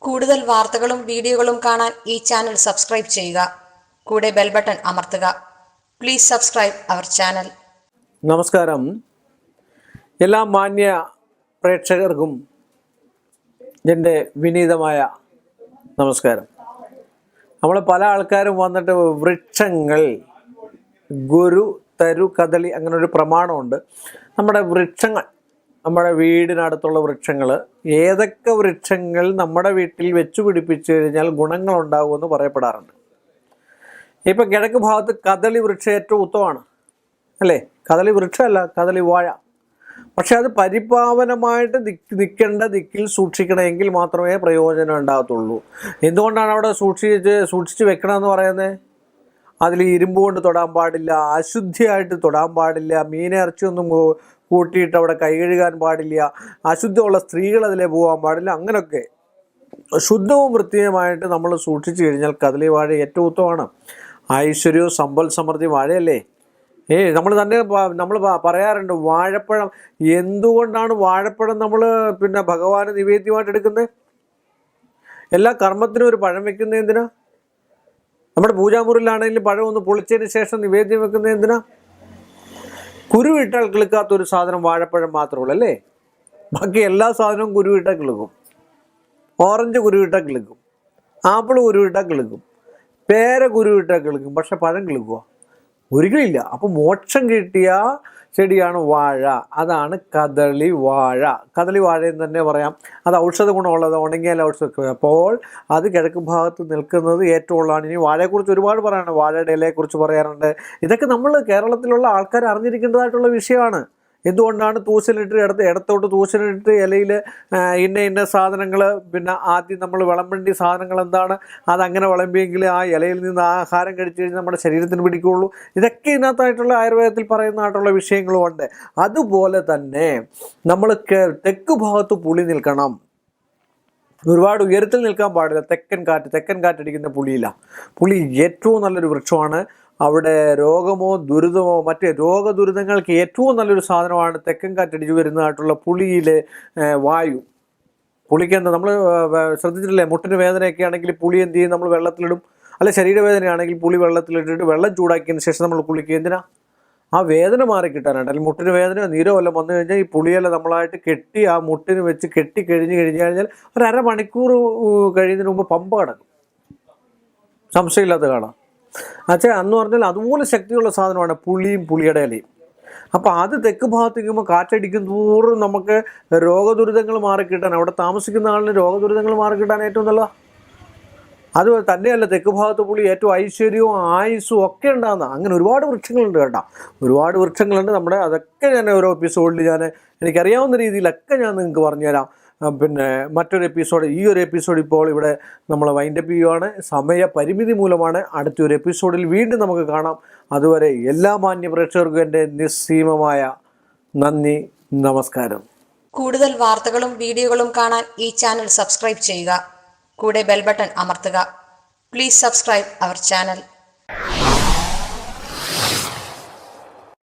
കൂടുതൽ വാർത്തകളും വീഡിയോകളും കാണാൻ ഈ ചാനൽ സബ്സ്ക്രൈബ് ചെയ്യുക. കൂടെ ബെൽ ബട്ടൺ അമർത്തുക. Please subscribe our channel. നമസ്കാരം. എല്ലാ മാന്യ പ്രേക്ഷകർക്കും എന്റെ വിനീതമായ നമസ്കാരം. നമ്മൾ പല ആൾക്കാരും വന്നിട്ട് വൃക്ഷങ്ങൾ ഗുരു തരു കദളി അങ്ങനെ ഒരു പ്രമാണമുണ്ട്. നമ്മുടെ വൃക്ഷങ്ങൾ നമ്മുടെ വീടിനടുത്തുള്ള വൃക്ഷങ്ങൾ ഏതൊക്കെ വൃക്ഷങ്ങൾ നമ്മുടെ വീട്ടിൽ വെച്ചു പിടിപ്പിച്ചു കഴിഞ്ഞാൽ ഗുണങ്ങളുണ്ടാകുമെന്ന് പറയപ്പെടാറുണ്ട്. ഇപ്പം കിഴക്ക് ഭാഗത്ത് കദളി വൃക്ഷം ഏറ്റവും ഉത്തമമാണ്. അല്ലേ? കദളി വൃക്ഷമല്ല കദളി വാഴ. പക്ഷെ അത് പരിപാവനമായിട്ട് ദിക്ക് നിൽക്കേണ്ട ദിക്കിൽ സൂക്ഷിക്കണമെങ്കിൽ മാത്രമേ പ്രയോജനം ഉണ്ടാകത്തുള്ളൂ. എന്തുകൊണ്ടാണ് അവിടെ സൂക്ഷിച്ച് സൂക്ഷിച്ച് വെക്കണമെന്ന് പറയുന്നത്? അതിൽ ഇരുമ്പ് കൊണ്ട് തൊടാൻ പാടില്ല അശുദ്ധിയായിട്ട് തൊടാൻ പാടില്ല മീനിറച്ചിയൊന്നും കൂട്ടിയിട്ട് അവിടെ കൈ കഴുകാൻ പാടില്ല. അശുദ്ധമുള്ള സ്ത്രീകൾ അതിലെ പോകാൻ പാടില്ല. അങ്ങനെയൊക്കെ ശുദ്ധവും വൃത്തിയുമായിട്ട് നമ്മൾ സൂക്ഷിച്ചു കഴിഞ്ഞാൽ കദളി വാഴ ഏറ്റവും ഉത്തമമാണ്. ഐശ്വര്യവും സമ്പൽ സമൃദ്ധി വാഴയല്ലേ? ഏയ് നമ്മൾ തന്നെ നമ്മൾ പറയാറുണ്ട് വാഴപ്പഴം എന്തുകൊണ്ടാണ് വാഴപ്പഴം നമ്മൾ പിന്നെ ഭഗവാന് നിവേദ്യമായിട്ട് എടുക്കുന്നത്? എല്ലാ കർമ്മത്തിനും ഒരു പഴം വെക്കുന്നത് എന്തിനാ? നമ്മുടെ പൂജാമുറിയിലാണെങ്കിലും പഴം ഒന്ന് പൊളിച്ചതിന് ശേഷം നിവേദ്യം വെക്കുന്നത് എന്തിനാ? കുരുവിട്ടാൽ കിളുക്കാത്ത ഒരു സാധനം വാഴപ്പഴം മാത്രമേ ഉള്ളൂ അല്ലേ ബാക്കി എല്ലാ സാധനവും കുരുവിട്ടാൽ കിളുക്കും. ഓറഞ്ച് കുരുവിട്ടാൽ കിളുക്കും. ആപ്പിൾ കുരുവിട്ടാൽ കിളുക്കും. പേര കുരുവിട്ടാൽ കിളുക്കും. പക്ഷെ പഴം കിളുക്കുക ഒരിക്കലില്ല അപ്പോൾ മോക്ഷം കിട്ടിയ ചെടിയാണ് വാഴ. അതാണ് കദളി വാഴ. കദളി വാഴ എന്ന് തന്നെ പറയാം അത് ഔഷധ ഗുണമുള്ളത് ഉണങ്ങിയാൽ ഔഷധം അപ്പോൾ അത് കിഴക്ക് ഭാഗത്ത് നിൽക്കുന്നത് ഏറ്റവും ഉള്ളതാണ്. ഇനി വാഴയെക്കുറിച്ച് ഒരുപാട് പറയാനുണ്ട് വാഴയുടെ ഇലയെക്കുറിച്ച് പറയാറുണ്ട്. ഇതൊക്കെ നമ്മൾ കേരളത്തിലുള്ള ആൾക്കാർ അറിഞ്ഞിരിക്കേണ്ടതായിട്ടുള്ള വിഷയമാണ്. എന്തുകൊണ്ടാണ് തൂശലിട്ട് ഇടത്ത് ഇടത്തോട്ട് തൂശലിട്ട് ഇലയിൽ ഇന്ന ഇന്ന സാധനങ്ങൾ പിന്നെ ആദ്യം നമ്മൾ വിളമ്പേണ്ടിയ സാധനങ്ങൾ എന്താണ്? അതങ്ങനെ വിളമ്പിയെങ്കിൽ ആ ഇലയിൽ നിന്ന് ആഹാരം കഴിച്ചു കഴിഞ്ഞാൽ നമ്മുടെ ശരീരത്തിന് പിടിക്കുകയുള്ളൂ ഇതൊക്കെ ഇതിനകത്തായിട്ടുള്ള ആയുർവേദത്തിൽ പറയുന്നതായിട്ടുള്ള വിഷയങ്ങളും ഉണ്ട്. അതുപോലെ തന്നെ നമ്മൾ തെക്ക് ഭാഗത്ത് പുളി നിൽക്കണം. ഒരുപാട് ഉയരത്തിൽ നിൽക്കാൻ പാടില്ല. തെക്കൻ കാറ്റ് തെക്കൻ കാറ്റടിക്കുന്ന പുളിയില്ല പുളി ഏറ്റവും നല്ലൊരു വൃക്ഷമാണ്. അവിടെ രോഗമോ ദുരിതമോ മറ്റ് രോഗദുരിതങ്ങൾക്ക് ഏറ്റവും നല്ലൊരു സാധനമാണ് തെക്കൻ കാറ്റടിച്ച് വരുന്നതായിട്ടുള്ള പുളിയിലെ വായു. പുളിക്ക് എന്താ നമ്മൾ ശ്രദ്ധിച്ചിട്ടില്ലേ? മുട്ടിന് വേദനയൊക്കെ ആണെങ്കിൽ പുളി എന്ത് ചെയ്യും? നമ്മൾ വെള്ളത്തിലിടും. അല്ല ശരീരവേദനയാണെങ്കിൽ പുളി വെള്ളത്തിലിട്ടിട്ട് വെള്ളം ചൂടാക്കിയതിന് ശേഷം നമ്മൾ കുളിക്കുക എന്തിനാ? ആ വേദന മാറി കിട്ടാനായിട്ട്. അല്ലെങ്കിൽ മുട്ടിന് വേദനയോ നീരോ വല്ലതും വന്നു കഴിഞ്ഞാൽ ഈ പുളിയെല്ലാം നമ്മളായിട്ട് കെട്ടി ആ മുട്ടിന് വെച്ച് കെട്ടി കഴിഞ്ഞ് കഴിഞ്ഞ് കഴിഞ്ഞാൽ ഒരു അരമണിക്കൂർ കഴിയുന്നതിന് മുമ്പ് പമ്പ കിടക്കും. സംശയമില്ലാത്ത കാണാം അച്ഛാ അന്ന് പറഞ്ഞാൽ അതുപോലെ ശക്തിയുള്ള സാധനമാണ് പുളിയും പുളിയുടെ ഇലയും. അപ്പോൾ അത് തെക്ക് ഭാഗത്തേക്കുമ്പോൾ കാറ്റടിക്കും തോറും നമുക്ക് രോഗദുരിതങ്ങൾ മാറിക്കിട്ടാൻ അവിടെ താമസിക്കുന്ന ആളിന് രോഗദുരിതങ്ങൾ മാറിക്കിട്ടാൻ ഏറ്റവും നല്ല അത് തന്നെയല്ല തെക്ക് ഭാഗത്ത് പുളി ഏറ്റവും ഐശ്വര്യവും ആയുസ്സും ഒക്കെ ഉണ്ടാകുന്ന അങ്ങനെ ഒരുപാട് വൃക്ഷങ്ങളുണ്ട് കേട്ടോ. ഒരുപാട് വൃക്ഷങ്ങളുണ്ട്. നമ്മുടെ അതൊക്കെ ഞാൻ ഓരോ എപ്പിസോഡിൽ ഞാൻ എനിക്കറിയാവുന്ന രീതിയിലൊക്കെ ഞാൻ നിങ്ങൾക്ക് പറഞ്ഞുതരാം. പിന്നെ മറ്റൊരു എപ്പിസോഡ് ഈ ഒരു എപ്പിസോഡ് ഇപ്പോൾ ഇവിടെ നമ്മൾ വൈൻഡപ്പ് ചെയ്യുവാണ്. സമയ പരിമിതി മൂലമാണ് അടുത്തൊരു എപ്പിസോഡിൽ വീണ്ടും നമുക്ക് കാണാം. അതുവരെ എല്ലാ മാന്യ പ്രേക്ഷകർക്കും എന്റെ നിസ്സീമമായ നന്ദി നമസ്കാരം. കൂടുതൽ വാർത്തകളും വീഡിയോകളും കാണാൻ ഈ ചാനൽ സബ്സ്ക്രൈബ് ചെയ്യുക. കൂടെ ബെൽ ബട്ടൺ അമർത്തുക. Please subscribe our channel